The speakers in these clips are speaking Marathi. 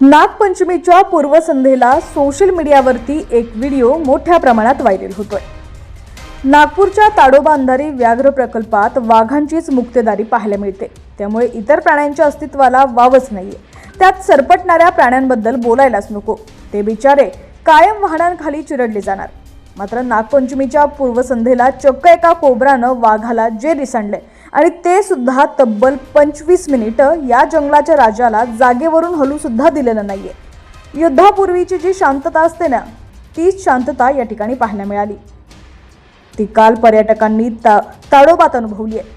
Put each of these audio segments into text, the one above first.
नागपंचमीच्या पूर्वसंध्येला सोशल मीडियावरती एक व्हिडिओ मोठ्या प्रमाणात व्हायरल होतोय. नागपूरच्या ताडोबा अंधारी व्याघ्र प्रकल्पात वाघांचीच मुक्तेदारी पाहायला मिळते. त्यामुळे इतर प्राण्यांच्या अस्तित्वाला वावच नाहीये. त्यात सरपटणाऱ्या प्राण्यांबद्दल बोलायलाच नको. ते बिचारे कायम वाहनांखाली चिरडले जाणार. मात्र नागपंचमीच्या पूर्वसंध्येला चक्क एका कोबरानं वाघाला जे रिसांडले आणि ते सुद्धा तब्बल पंचवीस मिनिटं या जंगलाच्या राजाला जागेवरून हलूसुद्धा दिलेलं नाही आहे युद्धापूर्वीची जी शांतता असते ना तीच शांतता या ठिकाणी पाहायला मिळाली. ती काल पर्यटकांनी ता ताडोबात अनुभवली आहे.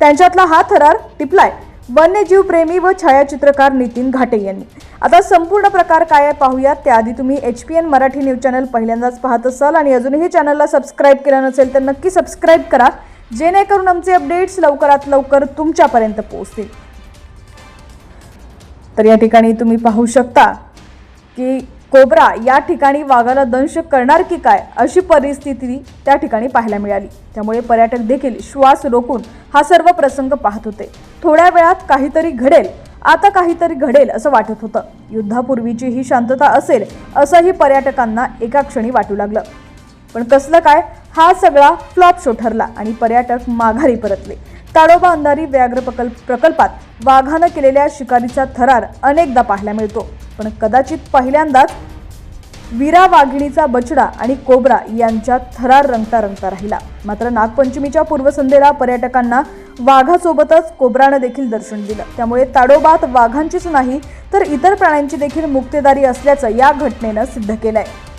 त्यांच्यातला हा थरार टिपलाय वन्यजीव प्रेमी व छायाचित्रकार नितीन घाटे यांनी. आता संपूर्ण प्रकार काय आहे पाहूयात. त्याआधी तुम्ही H P N Marathi news channel पहिल्यांदाच पाहत असाल आणि अजूनही चॅनलला सबस्क्राईब केलं नसेल तर नक्की सबस्क्राईब करा. जेणेकरून आमचे अपडेट्स लवकरात लवकर तुमच्यापर्यंत पोहोचतील. तर या ठिकाणी तुम्ही पाहू शकता की कोबरा या ठिकाणी वाघाला दंश करणार की काय अशी परिस्थिती त्या ठिकाणी पाहायला मिळाली. त्यामुळे पर्यटक देखील श्वास रोखून हा सर्व प्रसंग पाहत होते. थोड्या वेळात काहीतरी घडेल. आता काहीतरी घडेल असं वाटत होतं. युद्धापूर्वीची ही शांतता असेल असंही पर्यटकांना एका क्षणी वाटू लागलं. पण कसलं काय? हा सगळा फ्लॉप शो ठरला आणि पर्यटक माघारी परतले. ताडोबा अंधारी व्याघ्र प्रकल्प प्रकल्पात वाघानं केलेल्या शिकारीचा थरार अनेकदा पाहायला मिळतो. पण कदाचित पहिल्यांदाच वीरा वाघिणीचा बछडा आणि कोबरा यांच्या थरार रंगता रंगता राहिला. मात्र नागपंचमीच्या पूर्वसंध्येला पर्यटकांना वाघासोबतच कोबरानं देखील दर्शन दिलं. त्यामुळे ताडोबात वाघांचीच नाही तर इतर प्राण्यांची देखील मुक्तेदारी असल्याचं या घटनेनं सिद्ध केलं आहे